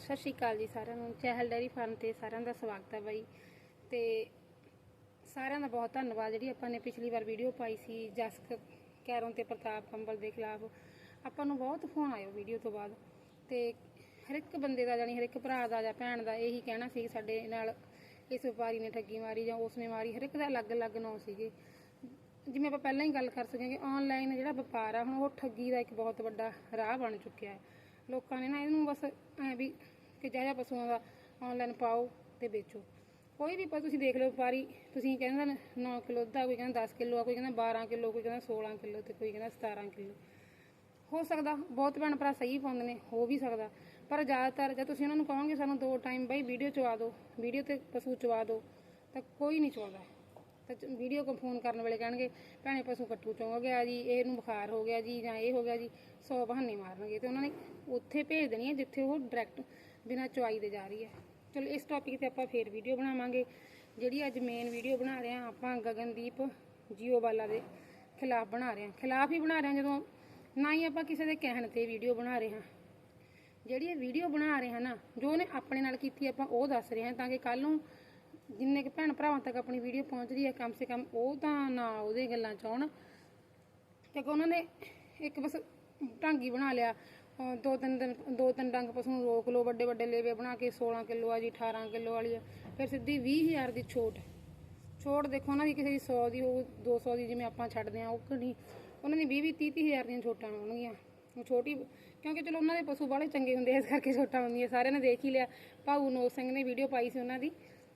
ਸਤਿ ਸ਼੍ਰੀ ਅਕਾਲ ਜੀ ਸਾਰਿਆਂ ਨੂੰ। ਚਹਿਲ ਡੈਰੀ ਫਾਰਮ ਤੇ ਸਾਰਿਆਂ ਦਾ ਸਵਾਗਤ ਹੈ ਬਾਈ। ਤੇ ਸਾਰਿਆਂ ਦਾ ਬਹੁਤ ਧੰਨਵਾਦ। ਜਿਹੜੀ ਆਪਾਂ ਨੇ ਪਿਛਲੀ ਵਾਰ ਵੀਡੀਓ ਪਾਈ ਸੀ, ਜਸਕ, ਕੈਰੋਂ ਤੇ ਪ੍ਰਤਾਪ, ਕੰਬਲ ਦੇ ਖਿਲਾਫ, ਆਪਾਂ ਨੂੰ ਬਹੁਤ ਫੋਨ ਆਇਓ ਵੀਡੀਓ ਤੋਂ ਬਾਅਦ। ਤੇ ਹਰ ਇੱਕ ਬੰਦੇ ਦਾ ਜਾਨੀ ਹਰ ਇੱਕ ਭਰਾ ਦਾ ਜਾਂ ਭੈਣ ਦਾ ਇਹੀ ਕਹਿਣਾ ਸੀ ਕਿ ਸਾਡੇ ਨਾਲ ਇਸ ਵਪਾਰੀ ਨੇ ਠੱਗੀ ਮਾਰੀ ਜਾਂ ਉਸ ਨੇ ਮਾਰੀ। ਹਰ ਇੱਕ ਦਾ ਅਲੱਗ-ਅਲੱਗ ਨਾਂ ਸੀਗੇ ਜਿਵੇਂ ਆਪਾਂ ਪਹਿਲਾਂ ਹੀ ਗੱਲ ਕਰ ਸਕੇ ਕਿ ਆਨਲਾਈਨ ਜਿਹੜਾ ਵਪਾਰ ਆ, ਹੁਣ ਉਹ ਠੱਗੀ ਦਾ ਇੱਕ ਬਹੁਤ ਵੱਡਾ ਰਾਹ ਬਣ ਚੁੱਕਿਆ ਹੈ। ਲੋਕਾਂ ਨੇ ਨਾ ਇਹਨੂੰ ਬਸ ਐ ਵੀ ਕਿ ਜਿਹੜਾ ਪਸ਼ੂਆਂ ਦਾ ਆਨਲਾਈਨ ਪਾਓ ਤੇ ਵੇਚੋ। ਕੋਈ ਵੀ ਪਰ ਤੁਸੀਂ ਦੇਖ ਲਓ ਵਪਾਰੀ, ਤੁਸੀਂ ਕਹਿੰਦਾ 9 ਕਿਲੋ ਦਾ ਕੋਈ ਕਹਿੰਦਾ 10 ਕਿਲੋ ਆ, ਕੋਈ ਕਹਿੰਦਾ 12 ਕਿਲੋ, ਕੋਈ ਕਹਿੰਦਾ 16 ਕਿਲੋ ਤੇ ਕੋਈ ਕਹਿੰਦਾ 17 ਕਿਲੋ। ਹੋ ਸਕਦਾ, ਬਹੁਤ ਭੈਣ ਭਰਾ ਸਹੀ ਪਾਉਂਦੇ ਨੇ, ਹੋ ਵੀ ਸਕਦਾ। ਪਰ ਜ਼ਿਆਦਾਤਰ ਜੇ ਤੁਸੀਂ ਉਹਨਾਂ ਨੂੰ ਕਹੋਗੇ ਸਾਨੂੰ ਦੋ ਟਾਈਮ ਬਾਈ ਵੀਡੀਓ ਚਵਾ ਦਿਓ ਵੀਡੀਓ ਤੇ ਪਸ਼ੂ ਚਵਾ ਦਿਓ, ਤਾਂ ਕੋਈ ਨਹੀਂ ਚਵਾਉਂਦਾ। ਤਾਂ ਵੀਡੀਓ ਕੋ ਫੋਨ ਕਰਨ ਵੇਲੇ ਕਹਿਣਗੇ, ਭੈਣੇ ਪਸ਼ੂ ਕੱਟੂ ਚੋਂ ਹੋ ਗਿਆ ਜੀ, ਇਹਨੂੰ ਬੁਖਾਰ ਹੋ ਗਿਆ ਜੀ ਜਾਂ ਇਹ ਹੋ ਗਿਆ ਜੀ, ਸੌ ਬਹਾਨੇ ਮਾਰਨਗੇ। ਤੇ ਉਹਨਾਂ ਨੇ ਉੱਥੇ ਭੇਜ ਦੇਣੀ ਹੈ ਜਿੱਥੇ ਉਹ ਡਾਇਰੈਕਟ ਬਿਨਾਂ ਚੁਆਈ ਦੇ ਜਾ ਰਹੀ ਹੈ। ਚਲੋ ਇਸ ਟੌਪਿਕ ਤੇ ਆਪਾਂ ਫੇਰ ਵੀਡੀਓ ਬਣਾਵਾਂਗੇ, ਜਿਹੜੀ ਅੱਜ ਮੇਨ ਵੀਡੀਓ ਬਣਾ ਰਹੇ ਹਾਂ ਆਪਾਂ ਗਗਨਦੀਪ ਜੀਓ ਵਾਲਾ ਦੇ ਖਿਲਾਫ ਬਣਾ ਰਹੇ ਹਾਂ। ਖਿਲਾਫ ਹੀ ਬਣਾ ਰਹੇ ਹਾਂ ਜਦੋਂ ਨਾ ਹੀ ਆਪਾਂ ਕਿਸੇ ਦੇ ਕਹਿਣ ਤੇ ਵੀਡੀਓ ਬਣਾ ਰਹੇ ਹਾਂ। ਜਿਹੜੀ ਇਹ ਵੀਡੀਓ ਬਣਾ ਰਹੇ ਹਾਂ ਨਾ, ਜੋ ਉਹਨੇ ਆਪਣੇ ਨਾਲ ਕੀਤੀ ਆਪਾਂ ਉਹ ਦੱਸ ਰਹੇ ਹਾਂ ਤਾਂ ਕਿ ਕੱਲ ਨੂੰ ਜਿੰਨੇ ਕਿ ਭੈਣ ਭਰਾਵਾਂ ਤੱਕ ਆਪਣੀ ਵੀਡੀਓ ਪਹੁੰਚਦੀ ਹੈ, ਕਮ ਸੇ ਕਮ ਉਹ ਤਾਂ ਨਾ ਉਹਦੇ ਗੱਲਾਂ ਚ ਆਉਣ। ਕਿਉਂਕਿ ਉਹਨਾਂ ਨੇ ਇੱਕ ਬਸ ਢਾਂਗੀ ਬਣਾ ਲਿਆ। ਦੋ ਤਿੰਨ ਦਿਨ, ਦੋ ਤਿੰਨ ਡੰਗ ਪਸ਼ੂ ਨੂੰ ਰੋਕ ਲਓ, ਵੱਡੇ ਵੱਡੇ ਲੇਵੇ ਬਣਾ ਕੇ 16 ਕਿਲੋ ਆ ਜੀ 18 ਕਿਲੋ ਵਾਲੀ ਆ। ਫਿਰ ਸਿੱਧੀ 20000 ਦੀ ਛੋਟ। ਛੋਟ ਦੇਖੋ ਉਹਨਾਂ ਦੀ ਕਿਸੇ ਦੀ 100 ਦੀ ਹੋਊ 200 ਦੀ ਜਿਵੇਂ ਆਪਾਂ ਛੱਡਦੇ ਆ ਉਹ ਕਿਹੜੀ ਉਹਨਾਂ ਦੀ 20 20 30 ਹਜ਼ਾਰ ਦੀਆਂ ਛੋਟਾਂ ਹੋਣਗੀਆਂ। ਉਹ ਛੋਟੀ, ਕਿਉਂਕਿ ਚਲੋ ਉਹਨਾਂ ਦੇ ਪਸ਼ੂ ਬਾਹਲੇ ਚੰਗੇ ਹੁੰਦੇ ਇਸ ਕਰਕੇ ਛੋਟਾਂ ਹੁੰਦੀਆਂ, ਸਾਰਿਆਂ ਨੇ ਦੇਖ ਹੀ ਲਿਆ। ਭਾਊ ਨੋ ਸਿੰਘ ਨੇ ਵੀਡੀਓ ਪਾਈ ਸੀ ਉਹਨਾਂ ਦੀ।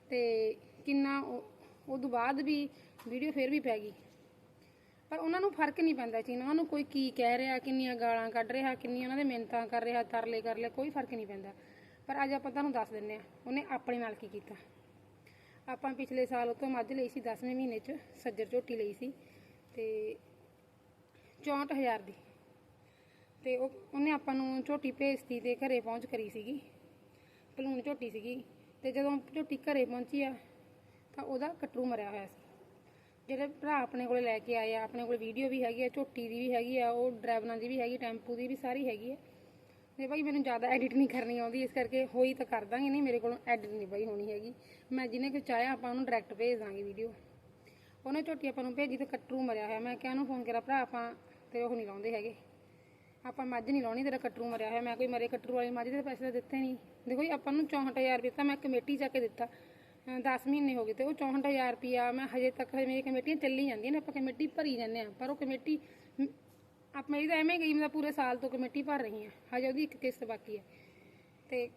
ਤੇ ਕਿੰਨਾ ਉਹ- ਤੋਂ ਬਾਅਦ ਵੀ ਵੀਡੀਓ ਫੇਰ ਵੀ ਪੈ ਗਈ। ਪਰ ਉਹਨਾਂ ਨੂੰ ਫ਼ਰਕ ਨਹੀਂ ਪੈਂਦਾ ਚੀਨ, ਉਹਨਾਂ ਨੂੰ ਕੋਈ ਕੀ ਕਹਿ ਰਿਹਾ, ਕਿੰਨੀਆਂ ਗਾਲਾਂ ਕੱਢ ਰਿਹਾ, ਕਿੰਨੀਆਂ ਉਹਨਾਂ ਦੇ ਮਿਹਨਤਾਂ ਕਰ ਰਿਹਾ, ਤਰਲੇ ਕਰ ਲਿਆ, ਕੋਈ ਫ਼ਰਕ ਨਹੀਂ ਪੈਂਦਾ। ਪਰ ਅੱਜ ਆਪਾਂ ਤੁਹਾਨੂੰ ਦੱਸ ਦਿੰਨੇ ਆ ਉਹਨੇ ਆਪਣੇ ਨਾਲ ਕੀ ਕੀਤਾ। ਆਪਾਂ ਪਿਛਲੇ ਸਾਲ ਉਹ ਤੋਂ ਮੱਝ ਲਈ ਸੀ 10ਵੇਂ ਮਹੀਨੇ 'ਚ ਸੱਜਰ ਝੋਟੀ ਲਈ ਸੀ, ਤੇ 64000 ਦੀ। ਤੇ ਉਹ, ਉਹਨੇ ਆਪਾਂ ਨੂੰ ਝੋਟੀ ਭੇਜਤੀ ਤੇ ਘਰੇ ਪਹੁੰਚ ਕਰੀ ਸੀਗੀ ਪਲੂਣ ਝੋਟੀ ਸੀਗੀ। ਤੇ ਜਦੋਂ ਝੋਟੀ ਘਰੇ ਪਹੁੰਚੀ ਆ, ਤਾਂ ਉਹਦਾ ਕਟਰੂ ਮਰਿਆ ਹੋਇਆ ਸੀ। ਜਿਹੜੇ ਭਰਾ ਆਪਣੇ ਕੋਲੇ ਲੈ ਕੇ ਆਏ ਆ, ਆਪਣੇ ਕੋਲ ਵੀਡੀਓ ਵੀ ਹੈਗੀ ਆ, ਝੋਟੀ ਦੀ ਵੀ ਹੈਗੀ ਆ, ਉਹ ਡਰਾਈਵਰਾਂ ਦੀ ਵੀ ਹੈਗੀ, ਟੈਂਪੂ ਦੀ ਵੀ ਸਾਰੀ ਹੈਗੀ ਆ। ਤੇ ਭਾਈ ਮੈਨੂੰ ਜ਼ਿਆਦਾ ਐਡਿਟ ਨਹੀਂ ਕਰਨੀ ਆਉਂਦੀ, ਇਸ ਕਰਕੇ ਹੋਈ ਤਾਂ ਕਰ ਦਾਂਗੇ, ਨਹੀਂ ਮੇਰੇ ਕੋਲੋਂ ਐਡਿਟ ਨਹੀਂ ਬਾਈ ਹੋਣੀ ਹੈਗੀ। ਮੈਂ ਜਿਹਨੇ ਕੋਈ ਚਾਹਿਆ ਆਪਾਂ ਉਹਨੂੰ ਡਾਇਰੈਕਟ ਭੇਜ ਦਾਂਗੇ ਵੀਡੀਓ ਉਹਨੇ ਝੋਟੀ ਆਪਾਂ ਨੂੰ ਭੇਜੀ ਤੇ ਕਟਰੂ ਮਰਿਆ ਹੋਇਆ। ਮੈਂ ਕਿਹਾ ਉਹਨੂੰ ਫੋਨ ਕਰਾ ਭਰਾ ਆਪਾਂ ਤੇਰੇ ਉਹ ਨਹੀਂ ਲਾਉਂਦੇ ਹੈਗੇ। ਆਪਾਂ ਮੱਝ ਨਹੀਂ ਲਾਉਣੀ ਤੇਰਾ ਕਟਰੂ ਮਰਿਆ ਹੋਇਆ ਮੈਂ ਕੋਈ ਮਰੇ ਕਟਰੂ ਵਾਲੀ ਮੱਝ ਦੇ ਪੈਸੇ ਤਾਂ ਦਿੱਤੇ ਨਹੀਂ। ਦੇਖੋ ਜੀ ਆਪਾਂ ਨੂੰ 64000 ਰੁਪਏ ਤਾਂ ਮੈਂ ਕਮੇਟੀ ਜਾ ਕੇ ਦਿੱਤਾ। 10 ਮਹੀਨੇ ਹੋ ਗਏ ਤੇ ਉਹ 64000 ਰੁਪਿਆ ਮੈਂ ਹਜੇ ਤੱਕ ਹਜੇ ਮੇਰੀ ਕਮੇਟੀਆਂ ਚੱਲੀ ਜਾਂਦੀਆਂ ਨੇ ਆਪਾਂ ਕਮੇਟੀ ਭਰੀ ਜਾਂਦੇ ਆ ਪਰ ਉਹ ਕਮੇਟੀ ਮ, ਆਪ ਮੇਰੀ ਤਾਂ ਐਵੇਂ ਗਈ ਮੈਂ ਪੂਰੇ ਸਾਲ ਤੋਂ ਕਮੇਟੀ ਭਰ ਰਹੀ ਹਾਂ। ਹਜੇ ਉਹਦੀ ਇੱਕ ਕਿਸ਼ਤ ਬਾਕੀ ਹੈ। ਤੇ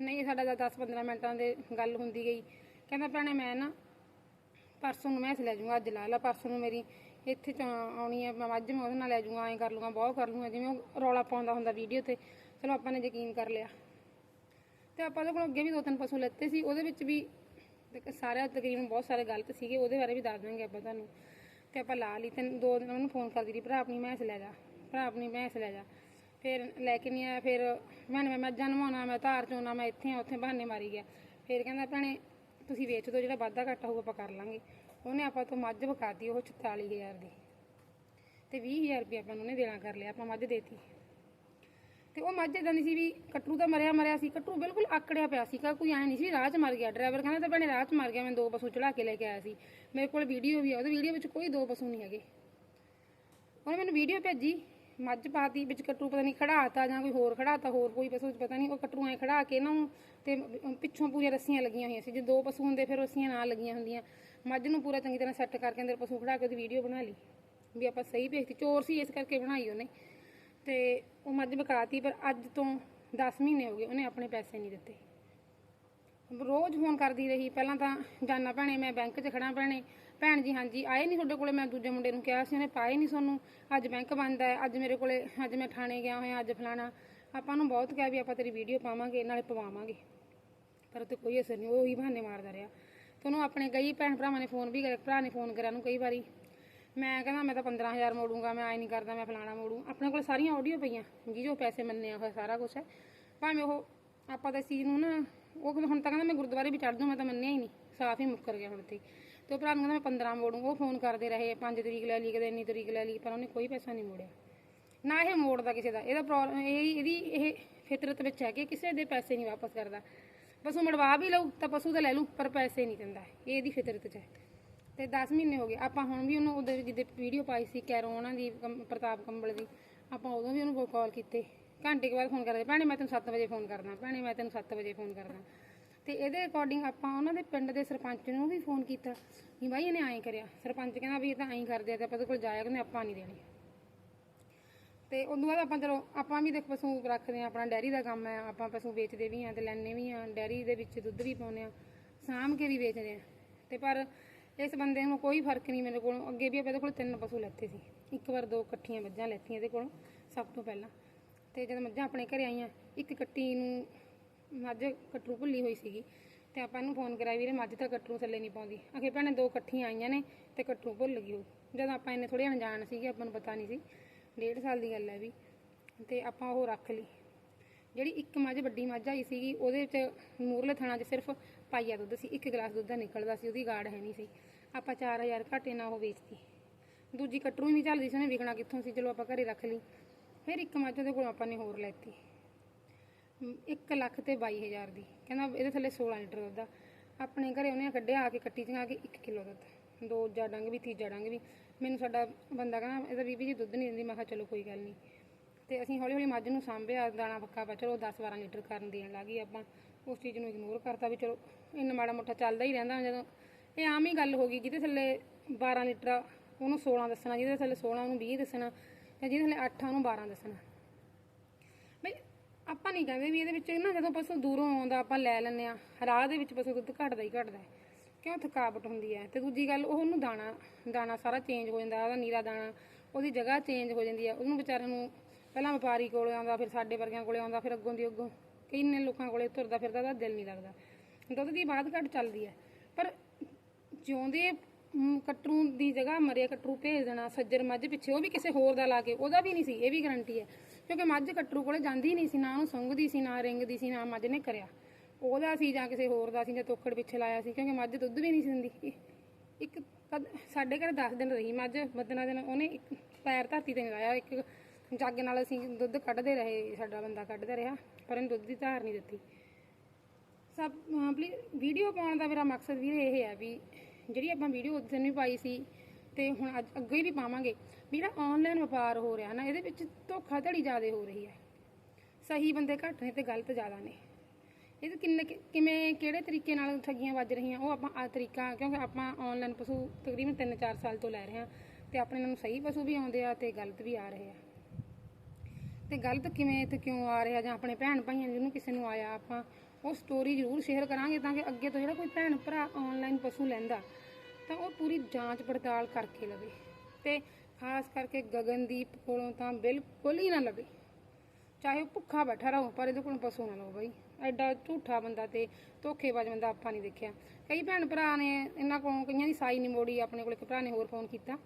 ਨਹੀਂ ਸਾਡਾ ਤਾਂ 10-15 ਮਿੰਟਾਂ ਦੇ ਗੱਲ ਹੁੰਦੀ ਗਈ। ਕਹਿੰਦਾ ਭੈਣੇ ਮੈਂ ਨਾ ਪਰਸੋਂ ਨੂੰ ਮੈਂ ਲੈ ਜਾਊਂਗਾ ਅੱਜ ਲਾ ਲਾ ਪਰਸੋਂ ਨੂੰ ਮੇਰੀ ਇੱਥੇ ਚ ਆਉਣੀ ਹੈ ਮੈਂ ਮੱਝ ਮੈਂ ਉਹਦੇ ਨਾਲ ਲੈ ਜਾਊਂਗਾ ਐਂ ਕਰ ਲੂੰਗਾ, ਬਹੁਤ ਕਰ ਲੂੰਗਾ, ਜਿਵੇਂ ਉਹ ਰੌਲਾ ਪਾਉਂਦਾ ਹੁੰਦਾ ਵੀਡੀਓ ਤੇ, ਚਲੋ ਆਪਾਂ ਨੇ ਯਕੀਨ ਕਰ ਲਿਆ। ਤੇ ਆਪਾਂ ਉਹਦੇ ਕੋਲ ਅੱਗੇ ਵੀ ਦੋ ਤਿੰਨ ਪਸ਼ੂ ਲੈਤੇ ਸੀ, ਉਹਦੇ ਵਿੱਚ ਵੀ ਤੇ ਤਕਰੀਬਨ ਬਹੁਤ ਸਾਰੇ ਗਲਤ ਸੀਗੇ, ਉਹਦੇ ਬਾਰੇ ਵੀ ਦੱਸ ਦਾਂਗੇ ਆਪਾਂ ਤੁਹਾਨੂੰ। ਤੇ ਆਪਾਂ ਲਾ ਲਈ ਤੇ ਦੋ ਦਿਨ ਉਹਨੂੰ ਫੋਨ ਕਰਦੀ ਰਹੀ, ਭਰਾ, ਆਪਣੀ ਮੈਂਸ ਲੈ ਜਾ, ਭਰਾ, ਆਪਣੀ ਮੈਂਸ ਲੈ ਜਾ। ਫਿਰ ਲੈ ਕੇ ਨਹੀਂ ਆਇਆ, ਫਿਰ ਮੈਂ ਮੈਂ ਮੱਝਾਂ ਨਵਾਉਣਾ ਮੈਂ ਧਾਰ ਚੋਣਾ ਮੈਂ ਇੱਥੇ ਆ, ਉੱਥੇ ਬਹਾਨੇ ਮਾਰੀ ਗਿਆ। ਫਿਰ ਕਹਿੰਦਾ, ਭੈਣੇ, ਤੁਸੀਂ ਵੇਚ ਦਿਓ, ਜਿਹੜਾ ਵਾਧਾ ਘਾਟਾ ਹੋਊ ਆਪਾਂ ਕਰ ਲਾਂਗੇ। ਉਹਨੇ ਆਪਾਂ ਤੋਂ ਮੱਝ ਵਿਕਾਤੀ ਉਹ 44000 ਦੀ। ਤੇ 20000 ਰੁਪਏ ਆਪਾਂ ਨੂੰ ਉਹਨੇ ਦੇਣਾ ਕਰ ਲਿਆ, ਆਪਾਂ ਮੱਝ ਦੇਤੀ। ਤੇ ਉਹ ਮੱਝ ਇਦਾਂ ਦੀ ਸੀ ਵੀ ਕਟਰੂ ਤਾਂ ਮਰਿਆ ਮਰਿਆ ਸੀ, ਕਟਰੂ ਬਿਲਕੁਲ ਆਕੜਿਆ ਪਿਆ ਸੀ, ਕਾ ਕੋਈ ਐ ਨਹੀਂ ਸੀ, ਰਾਹ 'ਚ ਮਰ ਗਿਆ। ਡਰਾਈਵਰ ਕਹਿੰਦਾ ਤਾਂ ਭੈਣੇ ਰਾਹ 'ਚ ਮਰ ਗਿਆ, ਮੈਂ ਦੋ ਪਸ਼ੂ ਚੜਾ ਕੇ ਲੈ ਕੇ ਆਇਆ ਸੀ। ਮੇਰੇ ਕੋਲ ਵੀਡੀਓ ਵੀ ਆ, ਉਹਦੇ ਵੀਡੀਓ ਵਿੱਚ ਕੋਈ ਦੋ ਪਸ਼ੂ ਨਹੀਂ ਹੈਗੇ। ਉਹਨੇ ਮੈਨੂੰ ਵੀਡੀਓ ਭੇਜੀ, ਮੱਝ ਪਾਤੀ, ਵਿੱਚ ਕਟਰੂ ਪਤਾ ਨਹੀਂ ਖੜਾਤਾ ਜਾਂ ਕੋਈ ਹੋਰ ਖੜਾਤਾ, ਹੋਰ ਕੋਈ ਪਸ਼ੂ ਪਤਾ ਨਹੀਂ, ਉਹ ਕਟਰੂ ਐ ਖੜਾ ਕੇ ਨਾ ਉਹਨੂੰ ਤੇ ਪਿੱਛੋਂ ਪੂਰੀਆਂ ਰੱਸੀਆਂ ਲੱਗੀਆਂ ਹੋਈਆਂ ਸੀ। ਜੇ ਦੋ ਪਸ਼ੂ ਹੁੰਦੇ, ਫਿਰ ਰੱਸੀਆਂ ਨਾਲ ਲੱਗੀਆਂ ਹੁੰਦੀਆਂ। ਮੱਝ ਨੂੰ ਪੂਰਾ ਚੰਗੀ ਤਰ੍ਹਾਂ ਸੈੱਟ ਕਰਕੇ ਅੰਦਰ ਪਸ਼ੂ ਖੜਾ ਕੇ ਉਹਦੀ ਵੀਡੀਓ ਬਣਾ ਲਈ ਵੀ ਆਪਾਂ ਸਹੀ ਭੇਜਤੀ, ਚੋਰ ਸੀ ਇਸ ਕਰਕੇ ਬਣਾਈ ਉਹਨੇ। ਤੇ ਉਹ ਮੱਝ ਬਕਾਤੀ, ਪਰ ਅੱਜ ਤੋਂ 10 ਮਹੀਨੇ ਹੋ ਗਏ, ਉਹਨੇ ਆਪਣੇ ਪੈਸੇ ਨਹੀਂ ਦਿੱਤੇ। ਰੋਜ਼ ਫੋਨ ਕਰਦੀ ਰਹੀ, ਪਹਿਲਾਂ ਤਾਂ ਜਾਨਾ ਭੈਣੇ, ਮੈਂ ਬੈਂਕ 'ਚ ਖੜਾ ਭੈਣੇ। ਭੈਣ ਜੀ, ਹਾਂਜੀ, ਆਏ ਨਹੀਂ ਤੁਹਾਡੇ ਕੋਲੇ, ਮੈਂ ਦੂਜੇ ਮੁੰਡੇ ਨੂੰ ਕਿਹਾ ਸੀ, ਉਹਨੇ ਪਾਏ ਨਹੀਂ ਤੁਹਾਨੂੰ ਅੱਜ ਬੈਂਕ ਬੰਦ ਹੈ, ਅੱਜ ਮੇਰੇ ਕੋਲੇ, ਅੱਜ ਮੈਂ ਥਾਣੇ ਗਿਆ ਹੋਇਆ, ਅੱਜ ਫਲਾਣਾ। ਆਪਾਂ ਨੂੰ ਬਹੁਤ ਕਿਹਾ ਵੀ ਆਪਾਂ ਤੇਰੀ ਵੀਡੀਓ ਪਾਵਾਂਗੇ, ਨਾਲੇ ਪਵਾਵਾਂਗੇ। ਪਰ ਤੇ ਕੋਈ ਅਸਰ ਨਹੀਂ, ਉਹ ਹੀ ਬਹਾਨੇ ਮਾਰਦਾ ਰਿਹਾ। ਤੇ ਉਹਨੂੰ ਆਪਣੇ ਕਈ ਭੈਣ ਭਰਾਵਾਂ ਨੇ ਫੋਨ ਵੀ ਕਰਿਆ, ਭਰਾ ਨੇ ਫੋਨ ਕਰਿਆ ਉਹਨੂੰ ਕਈ ਵਾਰੀ। ਮੈਂ ਕਹਿੰਦਾ ਮੈਂ ਤਾਂ 15000 ਮੋੜੂੰਗਾ, ਮੈਂ ਐ ਨਹੀਂ ਕਰਦਾ, ਮੈਂ ਫਲਾਣਾ ਮੋੜੂ। ਆਪਣੇ ਕੋਲ ਸਾਰੀਆਂ ਆਡੀਓ ਪਈਆਂ, ਜੀ ਜੋ ਪੈਸੇ ਮੰਨਿਆ ਹੋਇਆ ਸਾਰਾ ਕੁਝ ਹੈ। ਭਾਵੇਂ ਉਹ ਆਪਾਂ ਤਾਂ ਇਸ ਚੀਜ਼ ਨੂੰ ਨਾ, ਉਹ ਹੁਣ ਤਾਂ ਕਹਿੰਦਾ ਮੈਂ ਗੁਰਦੁਆਰੇ ਵੀ ਚੜ ਦੂੰ ਮੈਂ ਤਾਂ ਮੰਨਿਆ ਹੀ ਨਹੀਂ ਸਾਫ਼ ਹੀ ਮੁੱਕਰ ਗਿਆ ਹੁਣ ਤੇ। ਤੇ ਉਹ ਭਰਾ ਨੂੰ ਕਹਿੰਦਾ ਮੈਂ 15 ਮੋੜੂ, ਉਹ ਫੋਨ ਕਰਦੇ ਰਹੇ 5 ਤਰੀਕ ਲੈ ਲਈ ਕਦੇ ਇੰਨੀ ਤਰੀਕ ਲੈ ਲਈ, ਪਰ ਉਹਨੇ ਕੋਈ ਪੈਸਾ ਨਹੀਂ ਮੋੜਿਆ। ਨਾ ਇਹ ਮੋੜਦਾ ਕਿਸੇ ਦਾ, ਇਹਦਾ ਪ੍ਰੋਬਲਮ ਇਹ ਇਹਦੀ ਇਹ ਫਿਤਰਤ ਵਿੱਚ ਹੈ ਕਿ ਕਿਸੇ ਦੇ ਪੈਸੇ ਨਹੀਂ ਵਾਪਸ ਕਰਦਾ। ਪਸ਼ੂ ਮੜਵਾ ਵੀ ਲਊ ਤਾਂ ਪਸ਼ੂ ਤਾਂ ਲੈ ਲਊ, ਪਰ ਪੈਸੇ ਨਹੀਂ ਦਿੰਦਾ। ਇਹ ਇਹਦੀ ਫਿਤਰਤ 'ਚ ਹੈ। ਤੇ 10 ਮਹੀਨੇ ਹੋ ਗਏ। ਆਪਾਂ ਹੁਣ ਵੀ ਉਹਨੂੰ ਉਹਦੇ ਜਿਹਦੇ ਵੀਡੀਓ ਪਾਈ ਸੀ ਕੈਰੋ ਉਹਨਾਂ ਦੀ, ਕੰ- ਪ੍ਰਤਾਪ ਕੰਬਲ ਦੀ, ਆਪਾਂ ਉਦੋਂ ਵੀ ਉਹਨੂੰ ਕਾਲ ਕੀਤੇ। ਘੰਟੇ ਕੁ ਬਾਅਦ ਫੋਨ ਕਰਦੇ, ਭੈਣੇ, ਮੈਂ ਤੈਨੂੰ 7 ਵਜੇ ਫੋਨ ਕਰਦਾ, ਭੈਣੇ, ਮੈਂ ਤੈਨੂੰ 7 ਵਜੇ ਫੋਨ ਕਰਦਾ। ਤੇ ਇਹਦੇ ਅਕੋਰਡਿੰਗ ਆਪਾਂ ਉਹਨਾਂ ਦੇ ਪਿੰਡ ਦੇ ਸਰਪੰਚ ਨੂੰ ਵੀ ਫੋਨ ਕੀਤਾ। ਵੀ ਬਾਈ, ਇਹਨੇ ਐਂ ਕਰਿਆ। ਸਰਪੰਚ ਕਹਿੰਦਾ ਵੀ ਇਹ ਤਾਂ ਐਂ ਕਰਦੇ ਆ ਤੇ ਆਪਾਂ ਉਹਦੇ ਕੋਲ ਜਾਇਆ ਕਹਿੰਦੇ ਆਪਾਂ ਨਹੀਂ ਦੇਣੀ। ਤੇ ਉਦੋਂ ਬਾਅਦ ਆਪਾਂ ਚਲੋ, ਆਪਾਂ ਵੀ ਦੇਖ ਪਸ਼ੂ ਰੱਖਦੇ ਆ ਆਪਣਾ ਡੈਰੀ ਦਾ ਕੰਮ ਹੈ, ਆਪਾਂ ਪਸ਼ੂ ਵੇਚਦੇ ਵੀ ਆ ਤੇ ਲੈਣੇ ਵੀ ਆ ਡੈਰੀ ਦੇ ਵਿੱਚ ਦੁੱਧ ਵੀ ਪਾਉਂਦੇ ਆ ਸਾਂਭ ਕੇ ਵੀ ਵੇਚਦੇ ਆ ਤੇ ਪਰ ਇਸ ਬੰਦੇ ਨੂੰ ਕੋਈ ਫ਼ਰਕ ਨਹੀਂ ਮੇਰੇ ਕੋਲ, ਅੱਗੇ ਵੀ ਆਪਾਂ ਇਹਦੇ ਕੋਲ ਤਿੰਨ ਪਸ਼ੂ ਲੈਤੇ ਸੀ। ਇੱਕ ਵਾਰ ਦੋ ਇਕੱਠੀਆਂ ਮੱਝਾਂ ਲੈਤੀਆਂ ਇਹਦੇ ਕੋਲੋਂ, ਸਭ ਤੋਂ ਪਹਿਲਾਂ। ਤੇ ਜਦੋਂ ਮੱਝਾਂ ਆਪਣੇ ਘਰੇ ਆਈਆਂ, ਇੱਕ ਕੱਟੀ ਨੂੰ ਮੱਝ ਕਟਰੂ ਭੁੱਲੀ ਹੋਈ ਸੀਗੀ ਤੇ ਆਪਾਂ ਇਹਨੂੰ ਫੋਨ ਕਰਾਇਆ, ਵੀਰੇ, ਮੱਝ ਤਾਂ ਕਟਰੂ ਥੱਲੇ ਨਹੀਂ ਪਾਉਂਦੀ। ਅਖੇ ਭੈਣੇ, ਦੋ ਇਕੱਠੀਆਂ ਆਈਆਂ ਨੇ ਤੇ ਕਟਰੂ ਭੁੱਲ ਗਈ ਉਹ। ਜਦੋਂ ਆਪਾਂ ਇਹਨੇ ਥੋੜੇ ਅਣਜਾਣ ਸੀਗੇ, ਆਪਾਂ ਨੂੰ ਪਤਾ ਨਹੀਂ ਸੀ। ਡੇਢ ਸਾਲ ਦੀ ਗੱਲ ਹੈ ਵੀ। ਤੇ ਆਪਾਂ ਉਹ ਰੱਖ ਲਈ। ਜਿਹੜੀ ਇੱਕ ਮੱਝ, ਵੱਡੀ ਮੱਝ ਆਈ ਸੀਗੀ, ਉਹਦੇ ਵਿੱਚ ਮੂਰਲੇ ਥਣਾ 'ਚ ਸਿਰਫ ਪਾਈਆ ਦੁੱਧ ਸੀ। ਇੱਕ ਗਲਾਸ ਦੁੱਧ ਦਾ ਨਿਕਲਦਾ ਸੀ, ਉਹਦੀ ਗਾੜ ਹੈ ਨਹੀਂ ਸੀ। ਆਪਾਂ 4000 ਘਾਟੇ ਨਾਲ ਉਹ ਵੇਚਤੀ। ਦੂਜੀ ਕਟਰੂ ਨਹੀਂ ਚੱਲਦੀ ਸੀ, ਉਹਨੇ ਵਿਕਣਾ ਕਿੱਥੋਂ ਸੀ? ਚਲੋ ਆਪਾਂ ਘਰੇ ਰੱਖ ਲਈ। ਫਿਰ ਇੱਕ ਮੱਝ ਉਹਦੇ ਕੋਲ ਆਪਾਂ ਨੇ ਹੋਰ ਲੈਤੀ। 1 ਲੱਖ ਤੇ 22000 ਦੀ। ਕਹਿੰਦਾ ਇਹਦੇ ਥੱਲੇ 16 ਲੀਟਰ ਦੁੱਧ ਆ। ਆਪਣੇ ਘਰੇ ਉਹਨੇ ਕੱਢਿਆ ਆ ਕੇ ਕੱਟੀ ਚੰਗਾ ਕੇ 1 ਕਿਲੋ ਦੁੱਧ। ਦੋ ਜਾ ਡੰਗ ਵੀ ਤੀਜਾ ਡਾਂਗੇ ਵੀ। ਮੈਨੂੰ ਸਾਡਾ ਬੰਦਾ ਕਹਿੰਦਾ ਇਹਦਾ ਬੀਬੀ ਜੀ ਦੁੱਧ ਨਹੀਂ ਦਿੰਦੀ। ਮੈਂ ਕਿਹਾ ਚਲੋ ਕੋਈ ਗੱਲ ਨਹੀਂ ਤੇ ਅਸੀਂ ਹੌਲੀ ਹੌਲੀ ਮੱਝ ਨੂੰ ਸਾਂਭਿਆ ਦਾਣਾ ਪੱਕਾ ਪਾ ਚਲੋ 10 12 ਲੀਟਰ ਕਰਨ ਦੇਣ ਲੱਗੀ ਆਪਾਂ। ਉਸ ਚੀਜ਼ ਨੂੰ ਇਗਨੋਰ ਕਰਤਾ ਵੀ ਚਲੋ ਇੰਨਾ ਮਾੜਾ ਮੋਟਾ ਚੱਲਦਾ ਹੀ ਰਹਿੰਦਾ ਜਦੋਂ। ਇਹ ਆਮ ਹੀ ਗੱਲ ਹੋ ਗਈ ਜਿਹਦੇ ਥੱਲੇ 12 ਲੀਟਰ ਆ, ਉਹਨੂੰ 16 ਦੱਸਣਾ ਜਿਹਦੇ ਥੱਲੇ 16 ਉਹਨੂੰ 20 ਦੱਸਣਾ ਤੇ ਜਿਹਦੇ ਥੱਲੇ 8 ਉਹਨੂੰ 12 ਦੱਸਣਾ। ਬਈ ਆਪਾਂ ਨਹੀਂ ਕਹਿੰਦੇ ਵੀ ਇਹਦੇ ਵਿੱਚ ਨਾ ਜਦੋਂ ਪਸ਼ੂ ਦੂਰੋਂ ਆਉਂਦਾ ਆਪਾਂ ਲੈ ਲੈਂਦੇ ਆ ਰਾਹ ਦੇ ਵਿੱਚ ਪਸ਼ੂ ਦੁੱਧ ਘਟਦਾ ਹੀ ਘਟਦਾ ਹੈ। ਕਿਉਂ ਥਕਾਵਟ ਹੁੰਦੀ ਹੈ? ਤੇ ਦੂਜੀ ਗੱਲ ਉਹਨੂੰ ਦਾਣਾ ਦਾਣਾ ਸਾਰਾ ਚੇਂਜ ਹੋ ਜਾਂਦਾ ਉਹਦਾ ਨੀਰਾ ਦਾਣਾ ਉਹਦੀ ਜਗ੍ਹਾ ਚੇਂਜ ਹੋ ਜਾਂਦੀ ਹੈ। ਉਹਨੂੰ ਵਿਚਾਰੇ ਨੂੰ ਪਹਿਲਾਂ ਵਪਾਰੀ ਕੋਲ ਆਉਂਦਾ ਫਿਰ ਸਾਡੇ ਵਰਗਿਆਂ ਕੋਲੇ ਆਉਂਦਾ ਫਿਰ ਅੱਗੋਂ ਦੀ ਅੱਗੋਂ ਕਿੰਨੇ ਲੋਕਾਂ ਕੋਲੇ ਤੁਰਦਾ ਫਿਰਦਾ ਉਹਦਾ ਦਿਲ ਨਹੀਂ ਲੱਗਦਾ। ਦੁੱਧ ਦੀ ਬਾਤ ਘੱਟ ਚੱਲਦੀ ਹੈ। ਪਰ ਜਿਉਂਦੇ ਮ, ਕਟਰੂ ਦੀ ਜਗ੍ਹਾ ਮਰੇ ਕਟਰੂ ਭੇਜ ਦੇਣਾ ਸੱਜਰ ਮੱਝ ਪਿੱਛੇ ਉਹ ਵੀ ਕਿਸੇ ਹੋਰ ਦਾ ਲਾ ਕੇ ਉਹਦਾ ਵੀ ਨਹੀਂ ਸੀ ਇਹ ਵੀ ਗਰੰਟੀ ਹੈ। ਕਿਉਂਕਿ ਮੱਝ ਕਟਰੂ ਕੋਲੇ ਜਾਂਦੀ ਨਹੀਂ ਸੀ ਨਾ ਉਹਨੂੰ ਸੁੰਘਦੀ ਸੀ ਨਾ ਰਿੰਗਦੀ ਸੀ ਨਾ ਮੱਝ ਨੇ ਕਰਿਆ। ਉਹਦਾ ਸੀ ਜਾਂ ਕਿਸੇ ਹੋਰ ਦਾ ਸੀ ਜਾਂ ਤੋਕੜ ਪਿੱਛੇ ਲਾਇਆ ਸੀ, ਕਿਉਂਕਿ ਮੱਝ ਦੁੱਧ ਵੀ ਨਹੀਂ ਸੀ ਦਿੰਦੀ। ਇੱਕ ਕਦ- ਸਾਡੇ ਘਰ 10 ਦਿਨ ਰਹੀ ਮੱਝ ਮੱਦਨਾ ਦਿਨ ਉਹਨੇ ਇੱਕ ਪੈਰ ਧਰਤੀ ਤੇ ਨਹੀਂ ਲਾਇਆ ਇੱਕ ਜੱਗ ਨਾਲ ਅਸੀਂ ਦੁੱਧ ਕੱਢਦੇ ਰਹੇ, ਸਾਡਾ ਬੰਦਾ ਕੱਢਦਾ ਰਿਹਾ, ਪਰ ਇਹਨੂੰ ਦੁੱਧ ਦੀ ਧਾਰ ਨਹੀਂ ਦਿੱਤੀ। ਸਭ ਪਲੀਜ਼ ਵੀਡੀਓ ਪਾਉਣ ਦਾ ਮੇਰਾ ਮਕਸਦ ਵੀ ਇਹ ਹੈ ਵੀ ਜਿਹੜੀ ਆਪਾਂ ਵੀਡੀਓ ਉਸ ਦਿਨ ਵੀ ਪਾਈ ਸੀ ਤੇ ਹੁਣ ਅੱਜ ਅੱਗੇ ਵੀ ਪਾਵਾਂਗੇ। ਵੀ ਜਿਹੜਾ ਆਨਲਾਈਨ ਵਪਾਰ ਹੋ ਰਿਹਾ ਨਾ, ਇਹਦੇ ਵਿੱਚ ਧੋਖਾਧੜੀ ਜ਼ਿਆਦਾ ਹੋ ਰਹੀ ਹੈ। ਸਹੀ ਬੰਦੇ ਘੱਟ ਨੇ ਤੇ ਗਲਤ ਜ਼ਿਆਦਾ ਨੇ। ਇਹ ਕਿੰਨੇ ਕਿਵੇਂ, ਕਿਹੜੇ ਤਰੀਕੇ ਨਾਲ ਠੱਗੀਆਂ ਵੱਜ ਰਹੀਆਂ, ਉਹ ਆਪਾਂ ਆ ਤਰੀਕਾ, ਕਿਉਂਕਿ ਆਪਾਂ ਆਨਲਾਈਨ ਪਸ਼ੂ ਤਕਰੀਬਨ 3-4 ਸਾਲ ਤੋਂ ਲੈ ਰਹੇ ਹਾਂ ਤੇ ਆਪਣੇ ਨੂੰ ਸਹੀ ਪਸ਼ੂ ਵੀ ਆਉਂਦੇ ਆ ਤੇ ਗਲਤ ਵੀ ਆ ਰਹੇ ਆ। ਤੇ ਗਲਤ ਕਿਵੇਂ ਤੇ ਕਿਉਂ ਆ ਰਿਹਾ ਜਾਂ ਆਪਣੇ ਭੈਣ ਭਾਈਆਂ ਜਿਹਨੂੰ ਕਿਸੇ ਨੂੰ ਆਇਆ ਆਪਾਂ, ਉਹ ਸਟੋਰੀ ਜ਼ਰੂਰ ਸ਼ੇਅਰ ਕਰਾਂਗੇ ਤਾਂ ਕਿ ਅੱਗੇ ਤੋਂ ਜਿਹੜਾ ਕੋਈ ਭੈਣ ਭਰਾ ਆਨਲਾਈਨ ਪਸ਼ੂ ਲੈਂਦਾ, ਤਾਂ ਉਹ ਪੂਰੀ ਜਾਂਚ ਪੜਤਾਲ ਕਰਕੇ ਲਵੇ ਤੇ ਖਾਸ ਕਰਕੇ ਗਗਨਦੀਪ ਕੋਲੋਂ ਤਾਂ ਬਿਲਕੁਲ ਹੀ ਨਾ ਲਵੇ। ਚਾਹੇ ਉਹ ਭੁੱਖਾ ਬੈਠਾ ਰਹੋ, ਪਰ ਇਹਦੇ ਕੋਲੋਂ ਪਸ਼ੂ ਨਾ ਲਓ ਬਈ। ਐਡਾ ਝੂਠਾ ਬੰਦਾ ਤੇ ਧੋਖੇਬਾਜ਼ ਬੰਦਾ ਆਪਾਂ ਨਹੀਂ ਦੇਖਿਆ। ਕਈ ਭੈਣ ਭਰਾ ਨੇ ਇਹਨਾਂ ਕੋਲੋਂ ਕਈਆਂ ਦੀ ਸਾਈ ਨਹੀਂ ਮੋੜੀ, ਆਪਣੇ ਕੋਲ ਇੱਕ ਭਰਾ ਨੇ ਹੋਰ ਫੋਨ ਕੀਤਾ।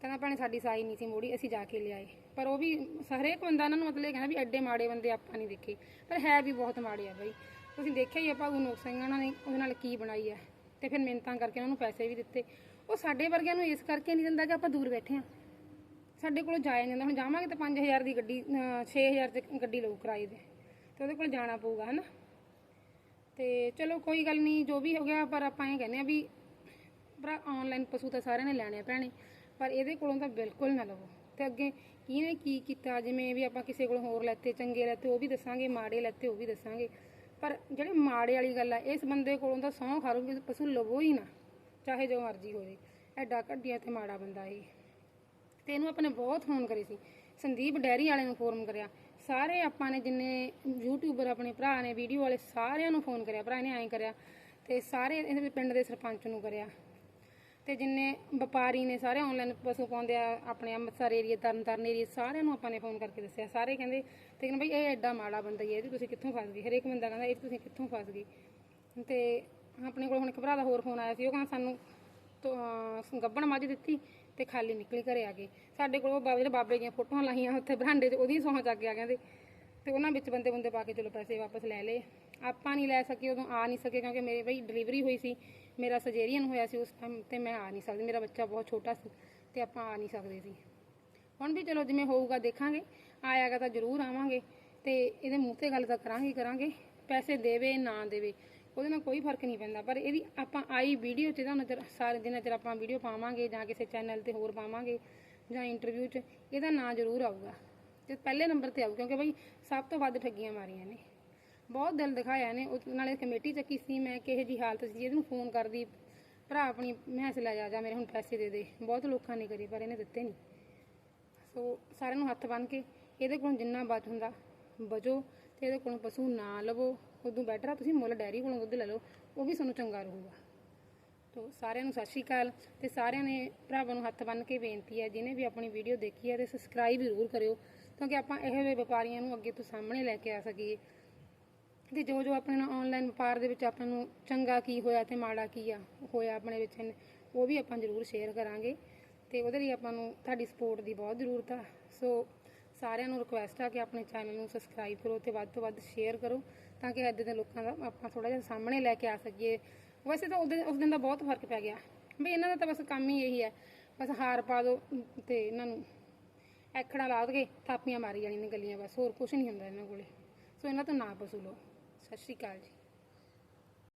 ਕਹਿੰਦਾ, ਭੈਣੇ, ਸਾਡੀ ਸਾਈ ਨਹੀਂ ਸੀ ਮੋੜੀ, ਅਸੀਂ ਜਾ ਕੇ ਲਿਆਏ। ਪਰ ਉਹ ਵੀ ਹਰੇਕ ਬੰਦਾ ਇਹਨਾਂ ਨੂੰ ਮਤਲਬ ਇਹ ਕਹਿੰਦਾ ਵੀ ਐਡੇ ਮਾੜੇ ਬੰਦੇ ਆਪਾਂ ਨਹੀਂ ਦੇਖੇ। ਪਰ ਹੈ ਵੀ ਬਹੁਤ ਮਾੜੇ ਆ ਬਈ। ਤੁਸੀਂ ਦੇਖਿਆ ਹੀ ਆ ਭਾਗੂ ਨੋਕ ਸਿੰਘ ਉਹਨਾਂ ਨੇ ਉਹਦੇ ਨਾਲ ਕੀ ਬਣਾਈ ਹੈ ਤੇ ਫਿਰ ਮਿਹਨਤਾਂ ਕਰਕੇ ਉਹਨਾਂ ਨੂੰ ਪੈਸੇ ਵੀ ਦਿੱਤੇ। ਉਹ ਸਾਡੇ ਵਰਗਿਆਂ ਨੂੰ ਇਸ ਕਰਕੇ ਨਹੀਂ ਦਿੰਦਾ ਕਿ ਆਪਾਂ ਦੂਰ ਬੈਠੇ ਆ। ਸਾਡੇ ਕੋਲ ਜਾਇਆ ਜਾਂਦਾ। ਹੁਣ ਜਾਵਾਂਗੇ ਤਾਂ 5000 ਦੀ ਗੱਡੀ, ਅਹ 6000 ਚ ਗੱਡੀ ਲਊ ਕਿਰਾਏ ਦੇ ਤੇ ਉਹਦੇ ਕੋਲ ਜਾਣਾ ਪਊਗਾ, ਹਨਾ? ਤੇ ਚਲੋ ਕੋਈ ਗੱਲ ਨਹੀਂ ਜੋ ਵੀ ਹੋ ਗਿਆ, ਪਰ ਆਪਾਂ ਇਹ ਕਹਿੰਦੇ ਆ ਵੀ ਭਰਾ ਆਨਲਾਈਨ ਪਸ਼ੂ ਤਾਂ ਸਾਰਿਆਂ ਨੇ ਲੈਣੇ ਆ ਭੈਣੇ, ਪਰ ਇਹਦੇ ਕੋਲੋਂ ਤਾਂ ਬਿਲਕੁਲ ਨਾ ਲਵੋ। ਤੇ ਅੱਗੇ ਕਿਹਨੇ ਕੀ ਕੀਤਾ, ਜਿਵੇਂ ਵੀ ਆਪਾਂ ਕਿਸੇ ਕੋਲ ਹੋਰ ਲੈਤੇ, ਚੰਗੇ ਲੈਤੇ, ਉਹ ਵੀ ਦੱਸਾਂਗੇ, ਮਾੜੇ ਲੈਤੇ, ਉਹ ਵੀ ਦੱਸਾਂਗੇ। ਪਰ ਜਿਹੜੇ ਮਾੜੇ ਵਾਲੀ ਗੱਲ ਆ, ਇਸ ਬੰਦੇ ਕੋਲੋਂ ਤਾਂ ਸਹੁੰ ਖਾਰੋ ਵੀ ਪਸ਼ੂ ਲਵੋ ਹੀ ਨਾ, ਚਾਹੇ ਜੋ ਮਰਜ਼ੀ ਹੋਵੇ ਐਡਾ ਘੱਟੀਆ ਤੇ ਮਾੜਾ ਬੰਦਾ ਇਹ। ਤੇ ਇਹਨੂੰ ਆਪਾਂ ਨੇ ਬਹੁਤ ਫੋਨ ਕਰੇ ਸੀ। ਸੰਦੀਪ ਡੈਰੀ ਵਾਲੇ ਨੂੰ ਫੋਨ ਕਰਿਆ ਸਾਰੇ ਆਪਾਂ ਨੇ ਜਿੰਨੇ ਯੂਟਿਊਬਰ ਆਪਣੇ ਭਰਾ ਨੇ ਵੀਡੀਓ ਵਾਲੇ ਸਾਰਿਆਂ ਨੂੰ ਫੋਨ ਕਰਿਆ। ਭਰਾ ਨੇ ਐਂ ਕਰਿਆ ਤੇ ਸਾਰੇ ਇਹਦੇ ਪਿੰਡ ਦੇ ਸਰਪੰਚ ਨੂੰ ਕਰਿਆ। ਤੇ ਜਿੰਨੇ ਵਪਾਰੀ ਨੇ ਸਾਰੇ ਆਨਲਾਈਨ ਪਸ਼ੂ ਪਾਉਂਦੇ ਆ, ਆਪਣੇ ਅੰਮ੍ਰਿਤਸਰ ਏਰੀਆ ਤਰਨਤਾਰਨ ਏਰੀਆ ਸਾਰਿਆਂ ਨੂੰ ਆਪਾਂ ਨੇ ਫੋਨ ਕਰਕੇ ਦੱਸਿਆ। ਸਾਰੇ ਕਹਿੰਦੇ, ਤੇ ਕਹਿੰਦੇ ਬਈ ਇਹ ਐਡਾ ਮਾੜਾ ਬੰਦਾ ਹੀ ਹੈ ਇਹ ਤੁਸੀਂ ਕਿੱਥੋਂ ਫਸ ਗਏ? ਹਰੇਕ ਬੰਦਾ ਕਹਿੰਦਾ, ਇਹ 'ਚ ਤੁਸੀਂ ਕਿੱਥੋਂ ਫਸ ਗਏ? ਤੇ ਆਪਣੇ ਕੋਲ ਹੁਣ ਇੱਕ ਭਰਾ ਦਾ ਹੋਰ ਫੋਨ ਆਇਆ ਸੀ, ਉਹ ਕਹਿੰਦਾ ਸਾਨੂੰ ਤੋਂ ਗੱਬਣ ਮੱਝ ਦਿੱਤੀ। ਤੇ ਖਾਲੀ ਨਿਕਲੀ ਘਰੇ ਆ ਗਏ ਸਾਡੇ ਕੋਲ ਉਹ ਬਾਬੇ ਜਿਹੜੇ ਬਾਬੇ ਦੀਆਂ ਫੋਟੋਆਂ ਲਾਈਆਂ ਉੱਥੇ ਬਰਾਂਡੇ 'ਚ ਉਹਦੀ ਸੌਹਾਂ ਚੱਕ ਕੇ ਆ ਕਹਿੰਦੇ ਤੇ ਉਹਨਾਂ ਵਿੱਚ ਬੰਦੇ ਬੰਦੇ ਪਾ ਕੇ ਚਲੋ ਪੈਸੇ ਵਾਪਸ ਲੈ ਲਏ। ਆਪਾਂ ਨਹੀਂ ਲੈ ਸਕੇ, ਉਦੋਂ ਆ ਨਹੀਂ ਸਕੇ ਕਿਉਂਕਿ ਮੇਰੇ ਬਈ ਡਿਲੀਵਰੀ ਹੋਈ ਸੀ। ਮੇਰਾ ਸਰਜਰੀਅਨ ਹੋਇਆ ਸੀ ਉਸ ਟਾਈਮ ਤੇ ਮੈਂ ਆ ਨਹੀਂ ਸਕਦੀ। ਮੇਰਾ ਬੱਚਾ ਬਹੁਤ ਛੋਟਾ ਸੀ ਤੇ ਆਪਾਂ ਆ ਨਹੀਂ ਸਕਦੇ ਸੀ। ਹੁਣ ਵੀ ਚਲੋ ਜਿਵੇਂ ਹੋਊਗਾ ਦੇਖਾਂਗੇ। ਆਇਆਗਾ ਤਾਂ ਜ਼ਰੂਰ ਆਵਾਂਗੇ ਤੇ ਇਹਦੇ ਮੂੰਹ ਤੇ ਗੱਲ ਤਾਂ ਕਰਾਂਗੇ ਕਰਾਂਗੇ। ਪੈਸੇ ਦੇਵੇ ਨਾ ਦੇਵੇ। ਉਹਦੇ ਨਾਲ ਕੋਈ ਫ਼ਰਕ ਨਹੀਂ ਪੈਂਦਾ, ਪਰ ਇਹਦੀ ਆਪਾਂ ਆਈ ਵੀਡੀਓ 'ਚ ਇਹਦਾ ਨਜ਼ਰ, ਸਾਰੇ ਦਿਨਾਂ ਚਿਰ ਆਪਾਂ ਵੀਡੀਓ ਪਾਵਾਂਗੇ ਜਾਂ ਕਿਸੇ ਚੈਨਲ ਤੇ ਹੋਰ ਪਾਵਾਂਗੇ ਜਾਂ ਇੰਟਰਵਿਊ 'ਚ, ਇਹਦਾ ਨਾਂ ਜ਼ਰੂਰ ਆਊਗਾ। ਤੇ ਪਹਿਲੇ ਨੰਬਰ ਤੇ ਆਊ, ਕਿਉਂਕਿ ਬਈ ਸਭ ਤੋਂ ਵੱਧ ਠੱਗੀਆਂ ਮਾਰੀਆਂ ਨੇ। ਬਹੁਤ ਦਿਲ ਦਿਖਾਇਆ ਨੇ, ਉਹ ਨਾਲੇ ਕਮੇਟੀ ਚੱਕੀ ਸੀ ਮੈਂ ਕਿਹੋ ਜੀ ਹਾਲਤ ਸੀ ਇਹਨੂੰ ਫੋਨ ਕਰਦੀ, ਭਰਾ ਆਪਣੀ ਮੈਸ ਲੈ ਜਾ ਜਾ ਮੇਰੇ ਹੁਣ ਪੈਸੇ ਦੇ ਦੇ। ਬਹੁਤ ਲੋਕਾਂ ਨੇ ਕਰੀ, ਪਰ ਇਹਨੇ ਦਿੱਤੇ ਨਹੀਂ। ਸੋ ਸਾਰਿਆਂ ਨੂੰ ਹੱਥ ਬੰਨ ਕੇ, ਇਹਦੇ ਕੋਲੋਂ ਜਿੰਨਾ ਬਚ ਹੁੰਦਾ, ਬਚੋ ਤੇ ਇਹਦੇ ਕੋਲੋਂ ਪਸ਼ੂ ਨਾ ਲਵੋ। ਉਦੋਂ ਬੈਟਰ ਆ, ਤੁਸੀਂ ਮੁੱਲ ਡੈਰੀ ਕੋਲੋਂ ਦੁੱਧ ਲੈ ਲਓ, ਉਹ ਵੀ ਤੁਹਾਨੂੰ ਚੰਗਾ ਰਹੂਗਾ। ਤੋ ਸਾਰਿਆਂ ਨੂੰ ਸਤਿ ਸ਼੍ਰੀ ਅਕਾਲ ਤੇ ਸਾਰਿਆਂ ਨੇ ਭਰਾਵਾਂ ਨੂੰ ਹੱਥ ਬੰਨ ਕੇ ਬੇਨਤੀ ਹੈ, ਜਿਹਨੇ ਵੀ ਆਪਣੀ ਵੀਡੀਓ ਦੇਖੀ ਹੈ ਤੇ ਸਬਸਕ੍ਰਾਈਬ ਜ਼ਰੂਰ ਕਰਿਓ, ਕਿਉਂਕਿ ਆਪਾਂ ਇਹੋ ਜਿਹੇ ਵਪਾਰੀਆਂ ਨੂੰ ਅੱਗੇ ਤੋਂ ਸਾਹਮਣੇ ਲੈ ਕੇ ਆ ਸਕੀਏ। ਤੇ ਜੋ ਜੋ ਆਪਣੇ ਨਾਲ ਆਨਲਾਈਨ ਵਪਾਰ ਦੇ ਵਿੱਚ ਆਪਾਂ ਨੂੰ ਚੰਗਾ ਕੀ ਹੋਇਆ ਤੇ ਮਾੜਾ ਕੀ ਆ, ਹੋਇਆ ਆਪਣੇ ਵਿੱਚ, ਉਹ ਵੀ ਆਪਾਂ ਜ਼ਰੂਰ ਸ਼ੇਅਰ ਕਰਾਂਗੇ। ਤੇ ਉਹਦੇ ਲਈ ਆਪਾਂ ਨੂੰ ਤੁਹਾਡੀ ਸਪੋਰਟ ਦੀ ਬਹੁਤ ਜ਼ਰੂਰਤ ਆ। ਸੋ ਸਾਰਿਆਂ ਨੂੰ ਰਿਕੁਐਸਟ ਆ ਕਿ ਆਪਣੇ ਚੈਨਲ ਨੂੰ ਸਬਸਕ੍ਰਾਈਬ ਕਰੋ ਤੇ ਵੱਧ ਤੋਂ ਵੱਧ ਸ਼ੇਅਰ ਕਰੋ ਤਾਂ ਕਿ ਅੱਜ ਦੇ ਲੋਕਾਂ ਦਾ ਆਪਾਂ ਥੋੜਾ ਜਿਹਾ ਸਾਹਮਣੇ ਲੈ ਕੇ ਆ ਸਕੀਏ। ਵੈਸੇ ਤਾਂ ਉਹਦੇ ਉਸ ਦਿਨ ਦਾ ਬਹੁਤ ਫ਼ਰਕ ਪੈ ਗਿਆ। ਵੀ ਇਹਨਾਂ ਦਾ ਤਾਂ ਬਸ ਕੰਮ ਹੀ ਇਹੀ ਹੈ। ਬਸ ਹਾਰ ਪਾ ਦਿਓ ਤੇ ਇਹਨਾਂ ਨੂੰ ਐਖੜਾ ਲਾ ਕੇ ਥਾਪੀਆਂ ਮਾਰੀ ਜਾਣੀਆਂ ਨੇ ਗੱਲੀਆਂ ਬਸ, ਹੋਰ ਕੁਝ ਨਹੀਂ ਹੁੰਦਾ ਇਹਨਾਂ ਕੋਲੇ। ਸੋ ਇਹਨਾਂ ਤੋਂ ਨਾ ਪਸੂ ਲਓ। ਸਤਿ ਸ਼੍ਰੀ ਅਕਾਲ ਜੀ।